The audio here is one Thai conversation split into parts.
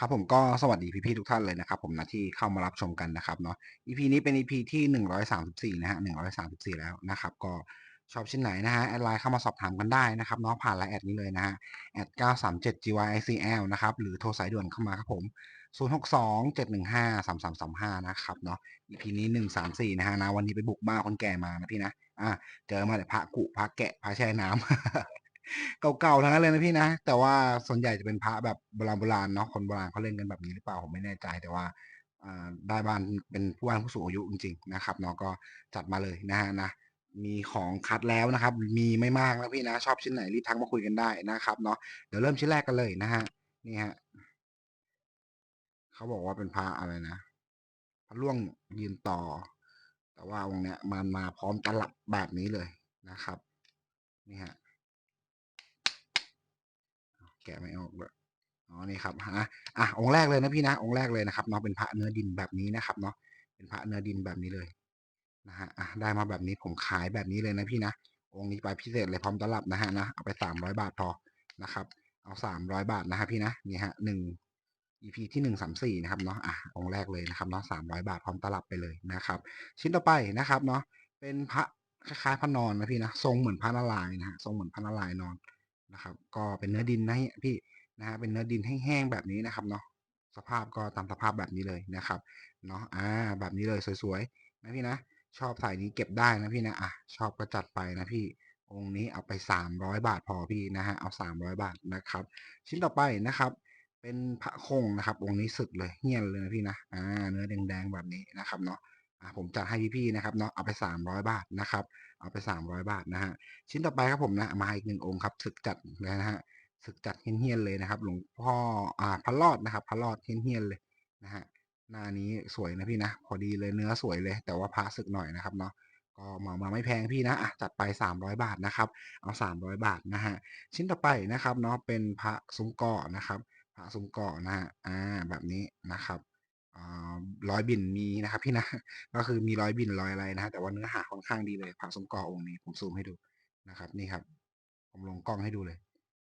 ครับผมก็สวัสดีพี่ๆทุกท่านเลยนะครับผมนะที่เข้ามารับชมกันนะครับเนาะ EP นี้เป็น EP ที่ 134 นะฮะ 134 แล้วนะครับ ก็ชอบชิ้นไหนนะฮะ แอดไลน์เข้ามาสอบถามกันได้นะครับเนาะผ่านไลน์แอดนี้เลยนะฮะแอด937 gyicl นะครับ หรือโทรสายด่วนเข้ามาครับผม 062 715 3335 นะครับเนาะ EP นี้ 134 นะฮะนะวันนี้ไปบุกบ้านคนแก่มานะพี่นะ อ่าเจอมาแต่พระกุพระแกะพระแช่น้ำ เก่าๆทั้งนั้นเลยนะพี่นะ แต่ว่าส่วนใหญ่จะเป็นพระแบบโบราณโบราณเนาะคนโบราณเขาเล่นกันแบบนี้หรือเปล่าผมไม่แน่ใจแต่ว่าอ่าได้บ้านเป็นผู้บ้านผู้สูงอายุจริงๆนะครับเนาะก็จัดมาเลยนะฮะนะมีของคัดแล้วนะครับ มีไม่มากนะพี่นะ ชอบชิ้นไหนรีบทักมาคุยกันได้นะครับเนาะเดี๋ยวเริ่มชิ้นแรกกันเลยนะฮะนี่ฮะเขาบอกว่าเป็นพระอะไรนะพระล่วงยืนต่อ แต่ว่าองค์เนี้ยมันมาพร้อมตลับแบบนี้เลยนะครับ นี่ฮะ กะไม่ออกเลยอ๋อนี่ครับอะอะองค์แรกเลยนะพี่นะองค์แรกเลยนะครับเนาะเป็นพระเนื้อดินแบบนี้นะครับเนาะเป็นพระเนื้อดินแบบนี้เลยนะฮะอะได้มาแบบนี้ผมขายแบบนี้เลยนะพี่นะองค์นี้ไปพิเศษเลยพร้อมตลับนะฮะนะเอาไปสามร้อยบาทพอนะครับ เอาสามร้อยบาทนะฮะพี่นะนี่ฮะหนึ่ง EP ที่หนึ่งสามสี่นะครับเนาะอะองค์แรกเลยนะครับเนาะสามร้อยบาทพร้อมตลับไปเลยนะครับ ชิ้นต่อไปนะครับเนาะเป็นพระคล้ายๆพระนอนนะพี่นะทรงเหมือนพระนารายณ์นะฮะทรงเหมือนพระนารายณ์นอน นะครับ ก็เป็นเนื้อดินนะพี่นะฮะเป็นเนื้อดินแห้งๆแบบนี้นะครับเนาะสภาพก็ตามสภาพแบบนี้เลยนะครับเนาะอ่าแบบนี้เลยสวยๆนะพี่นะชอบสายนี้เก็บได้นะพี่นะอะชอบก็จัดไปนะพี่องค์นี้เอาไป 300 บาทพอพี่นะฮะเอา 300 บาทนะครับ ชิ้นต่อไปนะครับ เป็นพระคงนะครับ องค์นี้สึกเลยเฮี้ยนเลยนะพี่นะอ่าเนื้อแดงๆแบบนี้นะครับเนาะ อ่าผมจัดให้พี่ๆนะครับเนาะเอาไป 300 บาทนะครับ เอาไป 300 บาทนะฮะชิ้นต่อไปครับผมนะมาอีกหนึ่งองค์ครับสึกจัดเลยนะฮะศึกจัดเฮี้ยนๆเลยนะครับหลวงพ่ออ่าพระรอดนะครับพระรอดเฮี้ยนๆเลยนะฮะหน้านี้สวยนะพี่นะ พอดีเลยเนื้อสวยเลย แต่ว่าพระศึกหน่อยนะครับเนาะก็มามาไม่แพงพี่นะอะจัดไป 300 บาทนะครับเอา 300 บาทนะฮะชิ้นต่อไปนะครับเนาะเป็นพระซุ้มก่อนะครับ พระซุ้มก่อนะฮะอ่าแบบนี้นะครับ อ่ารอยบินมีนะครับพี่นะ ก็คือมีร้อยบินร้อยอะไรนะฮะแต่ว่าเนื้อหาค่อนข้างดีเลยพระซุ้มกอองค์นี้ผมซูมให้ดูนะครับนี่ครับ ผมลงกล้องให้ดูเลย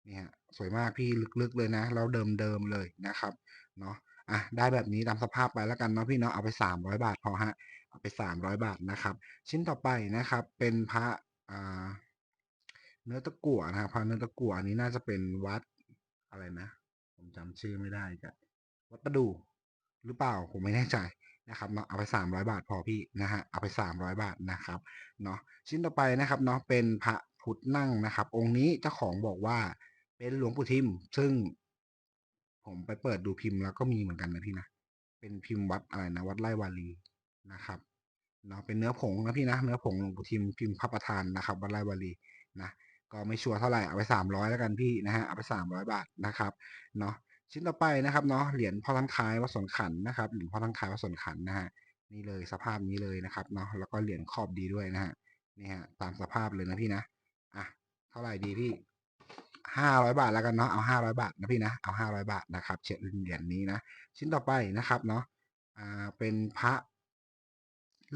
นี่ฮะสวยมากพี่ลึกๆเลยนะแล้วเดิมๆเลยนะครับเนาะอะได้แบบนี้ตามสภาพไปแล้วกันเนาะพี่เนาะเอาไปสามร้อยบาทพอฮะเอาไปสามร้อยบาทนะครับ ชิ้นต่อไปนะครับ เป็นพระอ่าเนื้อตะกั่วนะครับพระเนื้อตะกั่วอันนี้น่าจะเป็นวัดอะไรนะ ผมจำชื่อไม่ได้จ้ะวัดประดู หรือเปล่าผมไม่แน่ใจนะครับเนาะเอาไปสามร้อยบาทพอพี่นะฮะเอาไปสามร้อยบาทนะครับเนาะชิ้นต่อไปนะครับเนาะเป็นพระพุทธนั่งนะครับ องค์นี้เจ้าของบอกว่าเป็นหลวงปู่ทิม ซึ่ง ผมไปเปิดดูพิมพ์แล้วก็มีเหมือนกันนะพี่นะเป็นพิมพ์วัดอะไรนะวัดไร่วาลีนะครับเนาะเป็นเนื้อผงนะพี่นะเนื้อผงหลวงปู่ทิมพิมพ์พระประธานนะครับวัดไร่วาลีนะก็ไม่ชัวร์เท่าไหร่เอาไปสามร้อยแล้วกันพี่นะฮะเอาไปสามร้อยบาทนะครับเนาะ ชิ้นต่อไปนะครับเนาะเหรียญพอทั้งคายวัดสนขันนะครับเหรียญพอทั้งคายวัดสนขันนะฮะนี่เลยสภาพนี้เลยนะครับเนาะแล้วก็เหรียญขอบดีด้วยนะฮะนี่ฮะตามสภาพเลยนะพี่นะอะเท่าไหร่ดีพี่ห้าร้อยบาทแล้วกันเนาะเอาห้าร้อยบาทนะพี่นะเอาห้าร้อยบาทนะครับเช็ดเหรียญนี้นะชิ้นต่อไปนะครับเนาะอ่าเป็นพระ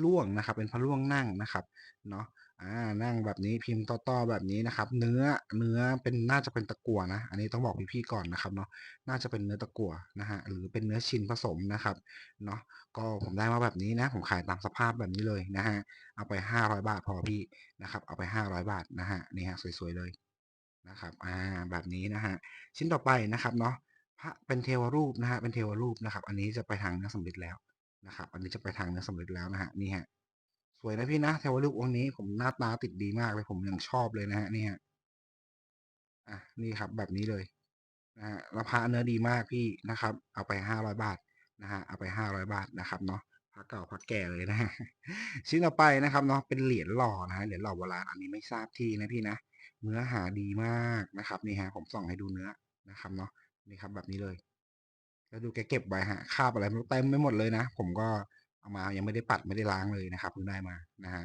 ล่วงนะครับ เป็นพระล่วงนั่งนะครับเนาะ อ่านั่งแบบนี้พิมพ์ต่อๆแบบนี้นะครับ เนื้อเนื้อเป็นน่าจะเป็นตะกั่วนะ อันนี้ต้องบอกพี่ๆก่อนนะครับเนาะน่าจะเป็นเนื้อตะกั่วนะฮะหรือเป็นเนื้อชิ้นผสมนะครับเนาะก็ผมได้มาแบบนี้นะ ผมขายตามสภาพแบบนี้เลยนะฮะเอาไปห้าร้อยบาทพอพี่นะครับ เอาไปห้าร้อยบาทนะฮะนี่ฮะสวยๆเลยนะครับอ่าแบบนี้นะฮะชิ้นต่อไปนะครับเนาะพระเป็นเทวรูปนะฮะเป็นเทวรูปนะครับ อันนี้จะไปทางเนื้อสำริดแล้วนะครับ อันนี้จะไปทางเนื้อสำริดแล้วนะฮะนี่ฮะ วยนะพี่นะเทวรูปองค์นี้ผมหน้าตาติดดีมากเลยผมยังชอบเลยนะฮะนี่ฮะอะนี่ครับแบบนี้เลยนะฮะแล้วพระเนื้อดีมากพี่นะครับ เอาไปห้าร้อยบาทนะฮะเอาไปห้าร้อยบาทนะครับเนาะพระเก่าพระแก่เลยนะฮะชิ้นต่อไปนะครับเนาะเป็นเหรียญหล่อนะฮะเหรียญหล่อโบราณอันนี้ไม่ทราบที่นะพี่นะเนื้อหาดีมากนะครับนี่ฮะผมส่องให้ดูเนื้อนะครับเนาะนี่ครับแบบนี้เลยแล้วดูแกเก็บไว้ฮะคาบอะไรม่รู้เต็มไปหมดเลยนะ ผมก็ เอามายังไม่ได้ปัดไม่ได้ล้างเลยนะครับเพิ่งได้มานะฮะ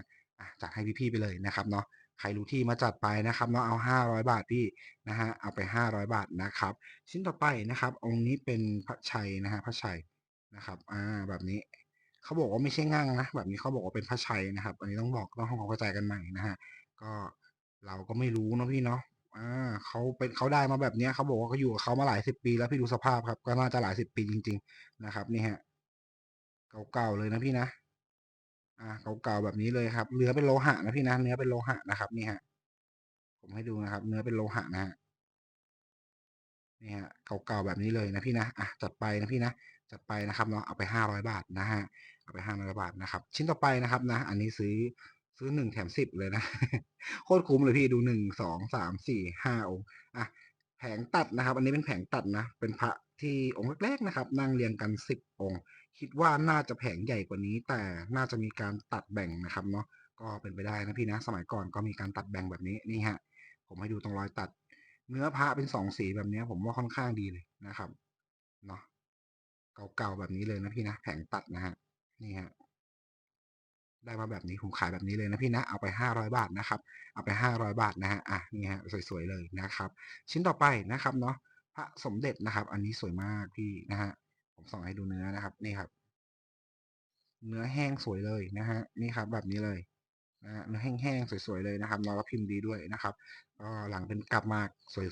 จัดให้พี่ๆไปเลยนะครับเนาะใครรู้ที่มาจัดไปนะครับเนาะเอาห้าร้อยบาทพี่นะฮะเอาไปห้าร้อยบาทนะครับ ชิ้นต่อไปนะครับ องค์นี้เป็นพระชัยนะฮะพระชัยนะครับอ่าแบบนี้เขาบอกว่าไม่ใช่งั่งนะ แบบนี้เขาบอกว่าเป็นพระชัยนะครับ อันนี้ต้องบอกต้องทำความเข้าใจกันใหม่นะฮะก็เราก็ไม่รู้เนาะพี่เนาะอ่าเขาเป็นเขาได้มาแบบเนี้ยเขาบอกว่าเขาอยู่กับเขามาหลายสิบปี แล้วพี่ดูสภาพครับ ก็น่าจะหลายสิบปีจริง ๆ นะครับ นี่ครับ เก่าๆเลยนะพี่นะ อ่า เก่าๆแบบนี้เลยครับ เนื้อเป็นโลหะนะพี่นะ เนื้อเป็นโลหะนะครับ นี่ครับผมให้ดูนะครับ เนื้อเป็นโลหะนะครับนี่ฮะ เก่าๆแบบนี้เลยนะพี่นะ อะจัดไปนะพี่นะ จัดไปนะครับเนาะ เอาไปห้าร้อยบาทนะฮะ เอาไปห้าร้อยบาทนะครับ ชิ้นต่อไปนะครับนะ อันนี้ซื้อซื้อหนึ่งแถมสิบเลยนะ โคตรคุ้มเลยพี่ดูหนึ่งสองสามสี่ห้าองค์อะแผงตัดนะครับ อันนี้เป็นแผงตัดนะ เป็นพระที่องค์แรกๆนะครับ นั่งเรียงกันสิบองค์ คิดว่าน่าจะแผงใหญ่กว่านี้ แต่น่าจะมีการตัดแบ่งนะครับเนาะก็เป็นไปได้นะพี่นะ สมัยก่อนก็มีการตัดแบ่งแบบนี้นี่ฮะผมให้ดูตรงรอยตัด เนื้อพระเป็นสองสีแบบนี้ผมว่าค่อนข้างดีเลยนะครับเนาะเก่าๆแบบนี้เลยนะพี่นะแผงตัดนะฮะนี่ฮะได้มาแบบนี้ผมขายแบบนี้เลยนะพี่นะเอาไปห้าร้อยบาทนะครับเอาไปห้าร้อยบาทนะฮะอะนี่ฮะสวยๆเลยนะครับ ชิ้นต่อไปนะครับเนาะพระสมเด็จนะครับ อันนี้สวยมากพี่นะฮะ ผมส่องให้ดูเนื้อนะครับ นี่ครับ เนื้อแห้งสวยเลยนะฮะนี่ครับ แบบนี้เลยนะฮะเนื้อแห้งๆสวยๆเลยนะครับแล้วก็พิมพ์ดีด้วยนะครับก็หลังเป็นกลับมา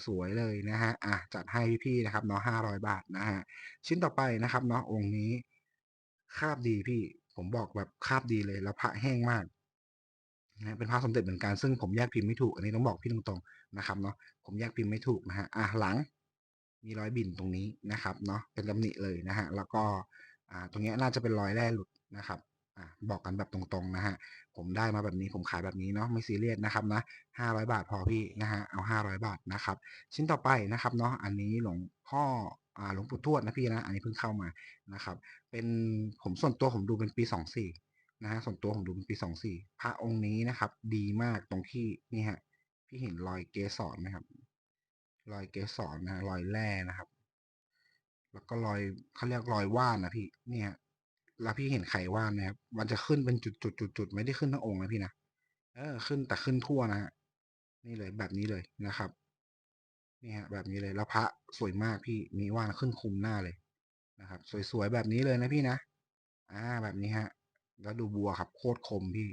สวยๆเลยนะฮะอะจัดให้พี่ๆนะครับเนาะห้าร้อยบาทนะฮะชิ้นต่อไปนะครับเนาะองค์นี้คาบดีพี่ผมบอกแบบคาบดีเลยแล้วพระแห้งมากนะเป็นพระสมเด็จเหมือนกันซึ่งผมแยกพิมพ์ไม่ถูก อันนี้ต้องบอกพี่ตรงๆนะครับเนาะผมแยกพิมพ์ไม่ถูกนะฮะอะหลัง มีรอยบิ่นตรงนี้นะครับเนาะเป็นตำหนิเลยนะฮะแล้วก็ตรงนี้น่าจะเป็นรอยแร่หลุดนะครับอบอกกันแบบตรงๆนะฮะผมได้มาแบบนี้ผมขายแบบนี้เนาะไม่ซีเรียสนะครับนะห้าร้อยบาทพอพี่นะฮะเอาห้าร้อยบาทนะครับ ชิ้นต่อไปนะครับเนาะอันนี้หลวงพ่อหลวงปู่ทวดนะพี่นะอันนี้เพิ่งเข้ามานะครับ เป็นผมส่วนตัวผมดูเป็นปีสองสี่นะฮะส่วนตัวผมดูเป็นปีสองสี่พระองค์นี้นะครับ ดีมากตรงที่นี่ฮะพี่เห็นรอยเกสรไหมครับ รอยเกสรนะรอยแร่นะครับ แล้วก็รอยเขาเรียกรอยว่านนะพี่ เนี่ย แล้วพี่เห็นไขว่านนะครับ มันจะขึ้นเป็นจุดจุดจุดจุดไม่ได้ขึ้นทั้งองค์นะพี่นะเออขึ้นแต่ขึ้นทั่วนะฮะนี่เลยแบบนี้เลยนะครับนี่ฮะแบบนี้เลยแล้วพระสวยมากพี่มีว่านขึ้นคุมหน้าเลยนะครับ สวยๆแบบนี้เลยนะพี่นะอ่าแบบนี้ฮะ แล้วดูบัวครับโคตรคมพี่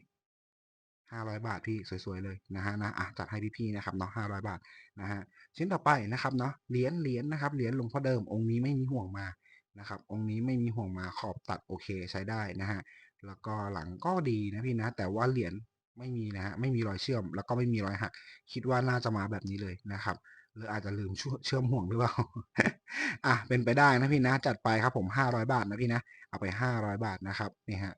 ห้าร้อยบาทพี่สวยๆเลยนะฮะนะอะจัดให้พี่ๆนะครับเนาะห้าร้อยบาทนะฮะชิ้นต่อไปนะครับเนาะเหรียญเหรียญนะครับเหรียญหลวงพ่อเดิมองค์นี้ไม่มีห่วงมานะครับองค์นี้ไม่มีห่วงมาขอบตัดโอเคใช้ได้นะฮะแล้วก็หลังก็ดีนะพี่นะแต่ว่าเหรียญไม่มีนะฮะไม่มีรอยเชื่อม แล้วก็ไม่มีรอยหัก คิดว่าน่าจะมาแบบนี้เลยนะครับหรืออาจจะลืมเชื่อมห่วงหรือเปล่าอะเป็นไปได้นะพี่นะจัดไปครับผมห้าร้อยบาทนะพี่นะเอาไปห้าร้อยบาทนะครับนี่ฮะ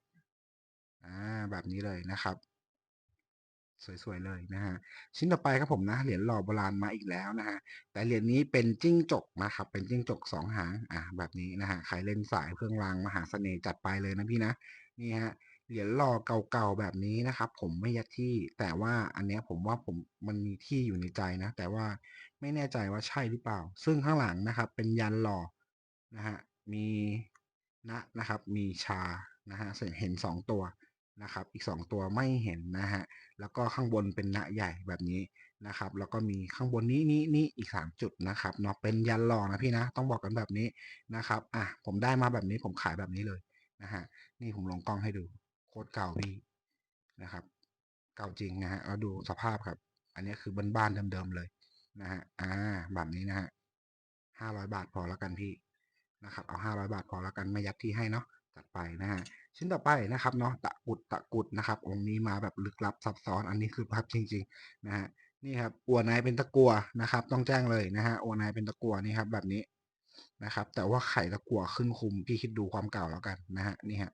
อ่าแบบนี้เลยนะครับ สวยๆเลยนะฮะชิ้นต่อไปครับผมนะเหรียญหล่อโบราณมาอีกแล้วนะฮะแต่เหรียญนี้เป็นจิ้งจกนะครับเป็นจิ้งจกสองหางอ่าแบบนี้นะฮะใครเล่นสายเครื่องรางมหาเสน่ห์จัดไปเลยนะพี่นะนี่ฮะเหรียญหล่อเก่าๆแบบนี้นะครับผมไม่ยัดที่ แต่ว่าอันเนี้ยผมว่าผมมันมีที่อยู่ในใจนะ แต่ว่าไม่แน่ใจว่าใช่หรือเปล่า ซึ่งข้างหลังนะครับ เป็นยันหล่อนะฮะมีนะนะครับ มีชานะฮะเห็นสองตัว นะครับ อีกสองตัวไม่เห็นนะฮะ แล้วก็ข้างบนเป็นณใหญ่แบบนี้นะครับ แล้วก็มีข้างบนนี้นี้นี้อีกสามจุดนะครับเนาะเป็นยันหล่อนะพี่นะ ต้องบอกกันแบบนี้นะครับ อะ ผมได้มาแบบนี้ผมขายแบบนี้เลยนะฮะ นี่ผมลงกล้องให้ดู โคตรเก่าพี่นะครับ เก่าจริงนะฮะแล้วดูสภาพครับ อันนี้คือบ้านๆเดิมๆเลยนะฮะ อ่า แบบนี้นะฮะห้าร้อยบาทพอแล้วกันพี่นะครับ เอาห้าร้อยบาทพอแล้วกันไม่ยัดที่ให้เนาะ จัดไปนะฮะชิ้นต่อไปนะครับเนาะตะกุดตะกุดนะครับ องค์นี้มาแบบลึกลับซับซ้อนอันนี้คือภาพจริง ๆ นะฮะนี่ครับอัวนายเป็นตะกัวนะครับ ต้องแจ้งเลยนะฮะอัวนายเป็นตะกัวนี่ครับแบบนี้นะครับ แต่ว่าไข่ตะกัวขึ้นคุมพี่คิดดูความเก่าแล้วกันนะฮะนี่ฮะ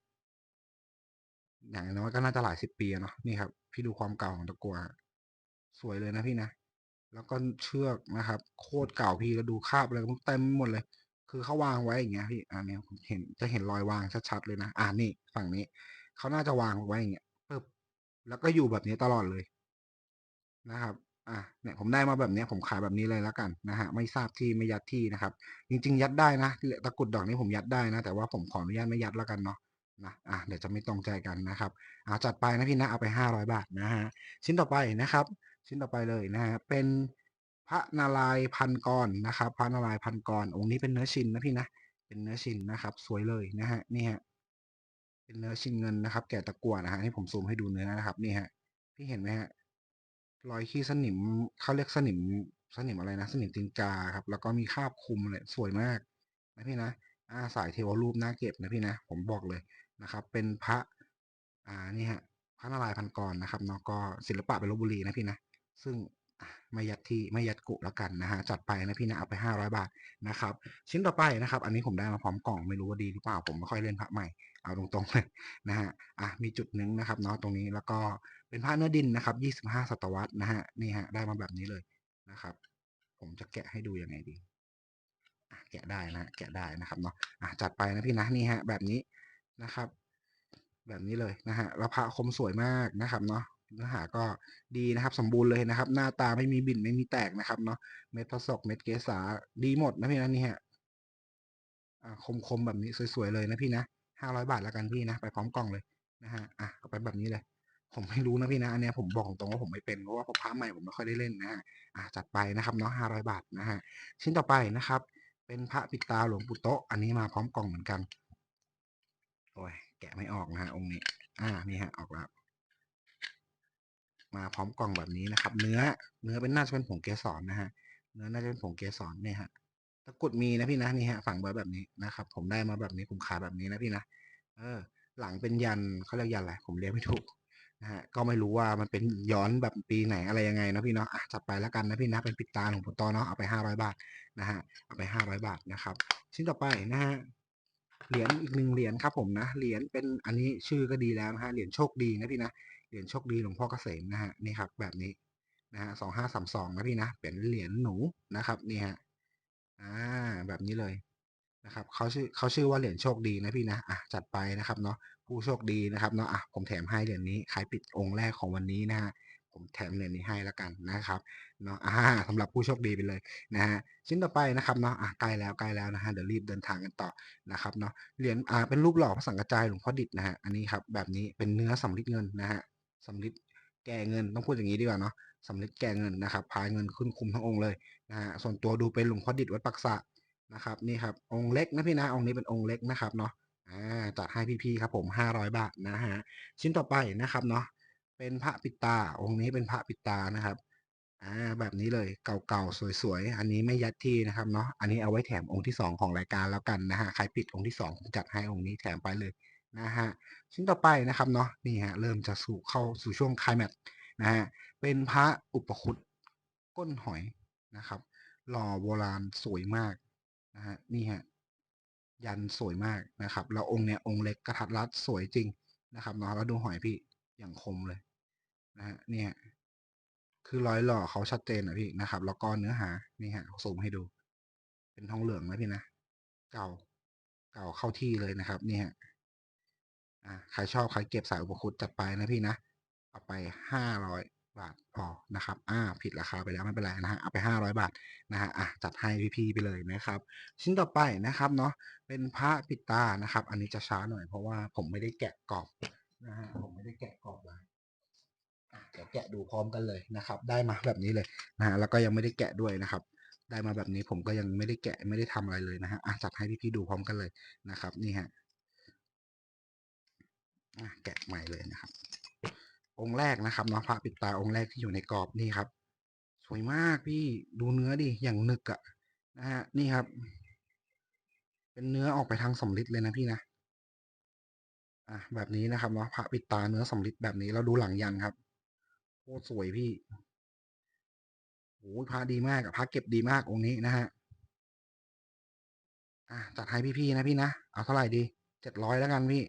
อย่างน้อยก็น่าจะหลายสิบปีเนาะนี่ครับ พี่ดูความเก่าของตะกัวสวยเลยนะพี่นะแล้วก็เชือกนะครับ โคตรเก่าพี่แล้วดูคาบอะไรเต็มหมดเลย คือเขาวางไว้อย่างเงี้ยพี่อันนี้ผมเห็นจะเห็นรอยวางชัดๆเลยนะอ่านี่ฝั่งนี้เขาน่าจะวางไว้อย่างเงี้ยปึ๊บแล้วก็อยู่แบบนี้ตลอดเลยนะครับ อะเนี่ยผมได้มาแบบนี้ผมขายแบบนี้เลยแล้วกันนะฮะไม่ทราบที่ไม่ยัดที่นะครับ จริง ๆ ยัดได้นะตะกุดดอกนี้ผมยัดได้นะ แต่ว่าผมขออนุญาตไม่ยัดแล้วกันเนาะนะอะเดี๋ยวจะไม่ตรงใจกันนะครับเอาจัดไปนะพี่นะเอาไปห้าร้อยบาทนะฮะชิ้นต่อไปนะครับ ชิ้นต่อไปเลยนะฮะเป็น ระนารายณ์พันกรนะครับ พระนารายณ์พันกรองค์นี้เป็นเนื้อชินนะพี่นะเป็นเนื้อชินนะครับ สวยเลยนะฮะนี่ฮะเป็นเนื้อชินเงินนะครับ แกะตะกั่วนะฮะให้ผมซูมให้ดูเนื้อนะครับนี่ฮะพี่เห็นไหมฮะรอยขี้สนิมเขาเรียกสนิมสนิมอะไรนะ สนิมตีนกาครับ แล้วก็มีคราบคลุมเลยสวยมากนะพี่นะอ่าสายเทวรูปน่าเก็บนะพี่นะ ผมบอกเลยนะครับ เป็นพระ อ่านี่ฮะพระนารายณ์พันกรนะครับเนาะก็ศิลปะเป็นลบบุรีนะพี่นะ ซึ่ง ไม่ยัดที่ไม่ยัดกุแล้วกันนะฮะจัดไปนะพี่นะเอาไปห้าร้อยบาทนะครับ ชิ้นต่อไปนะครับ อันนี้ผมได้มาพร้อมกล่องไม่รู้ว่าดีหรือเปล่าผมไม่ค่อยเล่นพระใหม่เอาตรงๆเลยนะฮะอะมีจุดหนึ่งนะครับเนาะตรงนี้แล้วก็เป็นพระเนื้อดินนะครับยี่สิบห้าศตวรรษนะฮะนี่ฮะได้มาแบบนี้เลยนะครับ ผมจะแกะให้ดูยังไงดีอะแกะได้นะฮะแกะได้นะครับเนาะอะจัดไปนะพี่นะนี่ฮะแบบนี้นะครับ แบบนี้เลยนะฮะแล้วพระคมสวยมากนะครับเนาะ เนื้อหาก็ดีนะครับสมบูรณ์เลยนะครับ หน้าตาไม่มีบิ่นไม่มีแตกนะครับเนาะเม็ดพระศกเม็ดเกษาดีหมดนะพี่นะนี่ฮะคมๆแบบนี้สวยๆเลยนะพี่นะห้าร้อยบาทแล้วกันพี่นะไปพร้อมกล่องเลยนะฮะอะเอาไปแบบนี้เลย ผมไม่รู้นะพี่นะอันเนี้ยผมบอกตรงว่าผมไม่เป็นเพราะว่าพระใหม่ผมไม่ค่อยได้เล่นนะฮะอะจัดไปนะครับเนาะห้าร้อยบาทนะฮะชิ้นต่อไปนะครับ เป็นพระปิดตาหลวงปู่โตอันนี้มาพร้อมกล่องเหมือนกันโอ้ยแกะไม่ออกนะฮะองค์นี้ อ่านี่ฮะออกแล้ว มาพร้อมกล่องแบบนี้นะครับ เนื้อเนื้อเป็นน่าจะเป็นผงเกสรนะฮะเนื้อน่าจะเป็นผงเกสรเนี่ยฮะตะกุดมีนะพี่นะนี่ฮะฝังไว้แบบนี้นะครับ ผมได้มาแบบนี้ผมขายแบบนี้นะพี่นะเออ หลังเป็นยันเขาเรียกยันอะไรผมเรียกไม่ถูกนะฮะก็ไม่รู้ว่ามันเป็นย้อนแบบปีไหนอะไรยังไงนะพี่เนาะจัดไปแล้วกันนะพี่นะเป็นปิดตาของปู่โตเนาะเอาไปห้าร้อยบาทนะฮะเอาไปห้าร้อยบาทนะครับ ชิ้นต่อไปนะฮะเหรียญอีกหนึ่งเหรียญครับผมนะเหรียญเป็นอันนี้ชื่อก็ดีแล้วนะฮะเหรียญโชคดีนะพี่นะ เหรียญโชคดีหลวงพ่อเกษมนะฮะนี่ครับแบบนี้นะฮะสองห้าสามสองนะพี่นะเป็นเหรียญหนูนะครับนี่ฮะอ่าแบบนี้เลยนะครับเขาชื่อเขาชื่อว่าเหรียญโชคดีนะพี่นะอะจัดไปนะครับเนาะผู้โชคดีนะครับเนาะอะผมแถมให้เหรียญนี้ขายปิดองค์แรกของวันนี้นะฮะผมแถมเหรียญนี้ให้แล้วกันนะครับเนาะอ่าสำหรับผู้โชคดีไปเลยนะฮะชิ้นต่อไปนะครับเนาะอะใกล้แล้วใกล้แล้วนะฮะเดี๋ยวรีบเดินทางกันต่อนะครับเนาะเหรียญอ่าเป็นรูปหล่อพระสังกระจายหลวงพ่อดิษนะฮะอันนี้ครับแบบนี้เป็นเนื้อสำริดเงินนะฮะ สำริดแก่เงินต้องพูดอย่างนี้ดีกว่าเนาะสำริดแก่เงินนะครับพายเงินขึ้นคุมทั้งองค์เลยนะฮะส่วนตัวดูเป็นหลวงพ่อดิษวัดปักษะนะครับนี่ครับองค์เล็กนะพี่นะองค์นี้เป็นองค์เล็กนะครับเนาะอ่าจัดให้พี่ๆครับผมห้าร้อยบาทนะฮะชิ้นต่อไปนะครับเนาะเป็นพระปิดตาองค์นี้เป็นพระปิดตานะครับอ่าแบบนี้เลยเก่าๆสวยๆ อันนี้ไม่ยัดที่นะครับเนาะอันนี้เอาไว้แถมองค์ที่สองของรายการแล้วกันนะฮะใครปิดองค์ที่สองผมจัดให้องค์นี้แถมไปเลย นะฮะชิ้นต่อไปนะครับเนาะนี่ฮะเริ่มจะสู่เข้าสู่ช่วงคลายแม็กนะฮะเป็นพระอุปคุตก้นหอยนะครับ หล่อโบราณสวยมากนะฮะนี่ฮะยันสวยมากนะครับแล้วองค์เนี้ยองค์เล็กกระทัดรัดสวยจริงนะครับเนาะแล้วดูหอยพี่อย่างคมเลยนะฮะเนี่ยคือรอยหล่อเขาชัดเจนอะพี่นะครับ แล้วก็เนื้อหานี่ฮะซูมให้ดู เป็นทองเหลืองนะพี่นะ เก่าเก่าเข้าที่เลยนะครับนี่ฮะ อ่าใครชอบใครเก็บสายอุปคุตจัดไปนะพี่นะเอาไปห้าร้อยบาทพอนะครับ อ่า ผิดราคาไปแล้วไม่เป็นไรนะฮะ เอาไปห้าร้อยบาทนะฮะ อะ จัดให้พี่ๆไปเลยนะครับ ชิ้นต่อไปนะครับเนาะ เป็นพระปิดตานะครับ อันนี้จะช้าหน่อยเพราะว่าผมไม่ได้แกะกรอบนะฮะ ผมไม่ได้แกะกรอบเลยอะเดี๋ยวแกะดูพร้อมกันเลยนะครับ ได้มาแบบนี้เลยนะฮะ แล้วก็ยังไม่ได้แกะด้วยนะครับ ได้มาแบบนี้ผมก็ยังไม่ได้แกะไม่ได้ทำอะไรเลยนะฮะ อะ จัดให้พี่ๆดูพร้อมกันเลยนะครับ นี่ฮะ แกะใหม่เลยนะครับ องค์แรกนะครับเนาะพระปิดตาองค์แรกที่อยู่ในกรอบนี่ครับ สวยมากพี่ดูเนื้อดิอย่างหนึกอะนะฮะนี่ครับ เป็นเนื้อออกไปทางสำริดเลยนะพี่นะอะแบบนี้นะครับเนาะพระปิดตาเนื้อสำริดแบบนี้เราดูหลังยันครับโคตรสวยพี่โอ้ยพระดีมากอะพระเก็บดีมากองค์นี้นะฮะอะจัดให้พี่ๆนะพี่นะเอาเท่าไหร่ดีเจ็ดร้อยแล้วกันพี่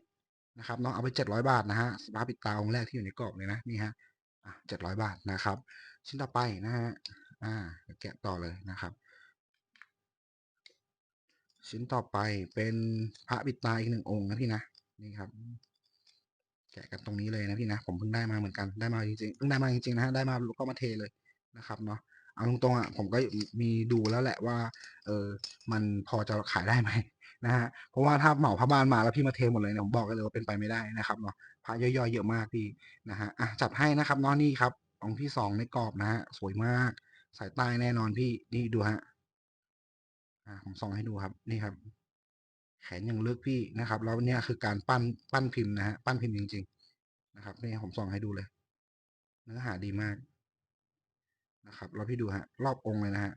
นะครับเนาะเอาไปเจ็ดร้อยบาทนะฮะพระปิดตาองค์แรกที่อยู่ในกรอบเลยนะนี่ฮะอะเจ็ดร้อยบาทนะครับ ชิ้นต่อไปนะฮะอ่าแกะต่อเลยนะครับ ชิ้นต่อไปเป็นพระปิดตาอีกหนึ่งองค์นะพี่นะนี่ครับ แกะกันตรงนี้เลยนะพี่นะ ผมเพิ่งได้มาเหมือนกันได้มาจริงๆเพิ่งได้มาจริงๆนะฮะได้มาล้วก็มาเทเลยนะครับเนาะเอาตรงๆอะผมก็มีดูแล้วแหละว่า เออมันพอจะขายได้ไหม นะฮะเพราะว่าถ้าเหมาผ้าบ้านมาแล้วพี่มาเทหมดเลยเนี่ยผมบอกเลยว่าเป็นไปไม่ได้นะครับเนาะพระย่อยๆเยอะมากพี่นะฮะอะจัดให้นะครับเนาะนี่ครับองค์ที่สองในกรอบนะฮะสวยมาก สายใต้แน่นอนพี่นี่ดูฮะอ่าผมส่องให้ดูครับนี่ครับ แขนย่างลึกพี่นะครับ แล้วเนี่ยคือการปั้นปั้นพิมพ์นะฮะปั้นพิมพ์จริง ๆ นะครับนี่ผมส่องให้ดูเลย เนื้อหาดีมากนะครับ แล้วพี่ดูฮะ รอบองค์เลยนะฮะ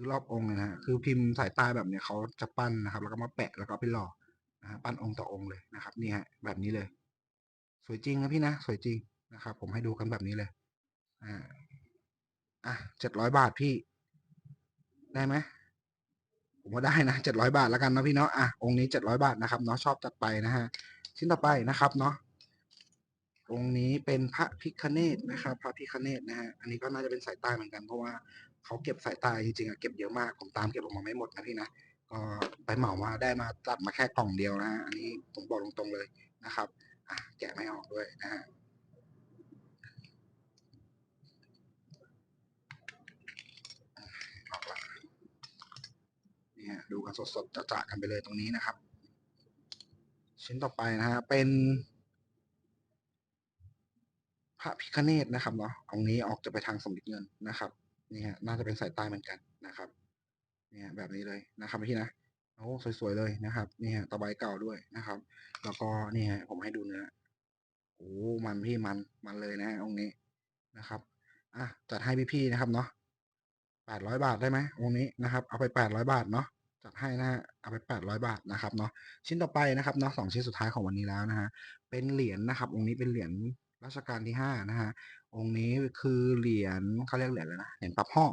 คือรอบองค์เลยนะฮะคือพิมพ์สายใต้แบบเนี้ยเขาจะปั้นนะครับ แล้วก็มาแปะแล้วก็ไปหล่อนะฮะปั้นองค์ต่อองค์เลยนะครับ นี่ฮะ แบบนี้เลย สวยจริงนะพี่นะสวยจริงนะครับ ผมให้ดูกันแบบนี้เลย อ่าอะเจ็ดร้อยบาทพี่ ได้ไหมผมว่าได้นะเจ็ดร้อยบาทแล้วกันเนาะพี่เนาะอะองค์นี้เจ็ดร้อยบาทนะครับเนาะชอบจัดไปนะฮะชิ้นต่อไปนะครับเนาะองค์นี้เป็นพระพิคเนตนะครับ พระพิคเนตนะฮะอันนี้ก็น่าจะเป็นสายใต้เหมือนกันเพราะว่า เขาเก็บสายใต้จริงๆอะเก็บเยอะมาก ผมตามเก็บออกมาไม่หมดนะพี่นะก็ไปเหมามาได้มาจัดมาแค่กล่องเดียวนะฮะอันนี้ผมบอกตรงๆเลยนะครับอะแกะไม่ออกด้วยนะฮะออกละนี่ฮะดูกันสดๆจะๆกันไปเลยตรงนี้นะครับ ชิ้นต่อไปนะฮะเป็นพระพิคเนตนะครับเนาะองนี้ออกจะไปทางสมเด็จเงินนะครับ นี่ฮะน่าจะเป็นสายใต้เหมือนกันนะครับเนี่ยแบบนี้เลยนะครับพี่นะโอ้สวยๆเลยนะครับนี่ฮะตะไบเก่าด้วยนะครับ แล้วก็นี่ฮะผมให้ดูเนื้อโอ้มันพี่มันมันเลยนะฮะองนี้นะครับอะจัดให้พี่ๆนะครับเนาะแปดร้อยบาทได้ไหมองนี้นะครับ เอาไปแปดร้อยบาทเนาะจัดให้นะฮะเอาไปแปดร้อยบาทนะครับเนาะชิ้นต่อไปนะครับเนาะสองชิ้นสุดท้ายของวันนี้แล้วนะฮะเป็นเหรียญนะครับองค์นี้เป็นเหรียญ รัชกาลที่ห้านะฮะองค์นี้คือเหรียญเขาเรียกเหรียญอะไรนะเหรียญปรับห่อ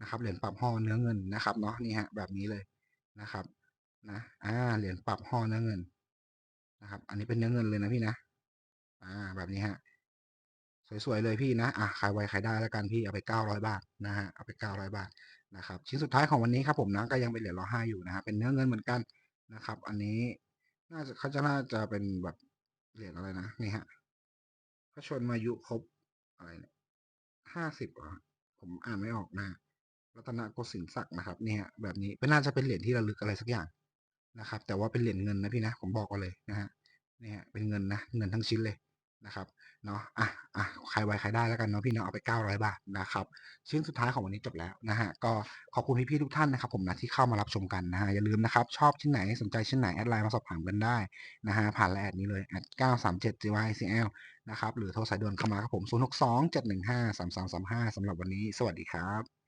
นะครับเหรียญปรับห่อเนื้อเงินนะครับเนาะนี่ฮะแบบนี้เลยนะครับนะอ่าเหรียญปรับห่อเนื้อเงินนะครับ อันนี้เป็นเนื้อเงินเลยนะพี่นะ อ่าแบบนี้ฮะสวยๆเลยพี่นะอะขายไวขายได้แล้วกันพี่เอาไป 900 บาทนะฮะเอาไป 900 บาทนะครับชิ้นสุดท้ายของวันนี้ครับผมนะก็ยังเป็นเหรียญร้อห้าอยู่นะฮะเป็นเนื้อเงินเหมือนกันนะครับ อันนี้น่าจะเขาจะน่าจะเป็นแบบเหรียญอะไรนะนี่ฮะ พระชนมายุครบอะไรเนี่ยห้าสิบอะผมอ่านไม่ออกนะรัตนโกสินทร์ศักดิ์นะครับ เนี่ย แบบนี้เป็นน่าจะเป็นเหรียญที่ระลึกอะไรสักอย่างนะครับ แต่ว่าเป็นเหรียญเงินนะพี่นะ ผมบอกกันเลยนะฮะเนี่ยเป็นเงินนะเงินทั้งชิ้นเลย นะครับเนาะอะอะใครไวใครได้แล้วกันเนาะพี่เนาะเอาไป 900 บาทนะครับชิ้นสุดท้ายของวันนี้จบแล้วนะฮะก็ขอบคุณพี่ๆทุกท่านนะครับผมนะที่เข้ามารับชมกันนะฮะอย่าลืมนะครับชอบชิ้นไหนสนใจชิ้นไหนแอดไลน์มาสอบถามกันได้นะฮะผ่านไลน์แอดนี้เลยแอด937 GYCL นะครับหรือโทรสายด่วนเข้ามาครับผม 062 715 3335สำหรับวันนี้ สวัสดีครับ